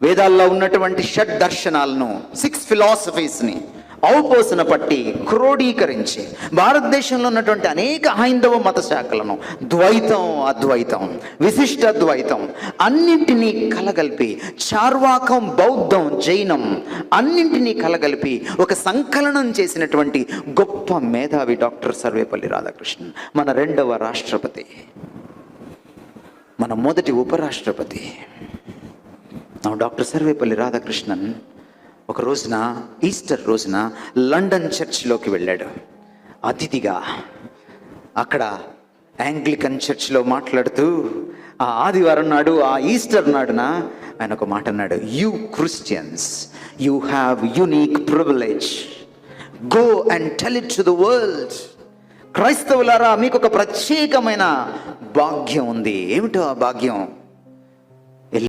వేదాల్లో ఉన్నటువంటి షడ్ దర్శనాలను సిక్స్ ఫిలాసఫీస్ని ఔపోసన పట్టి క్రోడీకరించి భారతదేశంలో ఉన్నటువంటి అనేక హైందవ మత శాఖలను ద్వైతం అద్వైతం విశిష్ట ద్వైతం అన్నింటినీ కలగలిపి చార్వాకం బౌద్ధం జైనం అన్నింటినీ కలగలిపి ఒక సంకలనం చేసినటువంటి గొప్ప మేధావి డాక్టర్ సర్వేపల్లి రాధాకృష్ణన్ మన రెండవ రాష్ట్రపతి మన మొదటి ఉపరాష్ట్రపతి. నా డాక్టర్ సర్వేపల్లి రాధాకృష్ణన్ ఒక రోజున ఈస్టర్ రోజున లండన్ చర్చ్లోకి వెళ్ళాడు. అతిథిగా అక్కడ యాంగ్లికన్ చర్చ్లో మాట్లాడుతూ ఆ ఆదివారం నాడు ఆ ఈస్టర్ నాడున ఆయన ఒక మాట అన్నాడు. You Christians you have unique privilege go and tell it to the world క్రైస్తవులారా మీకు ఒక ప్రత్యేకమైన భాగ్యం ఉంది. ఏమిటో ఆ భాగ్యం?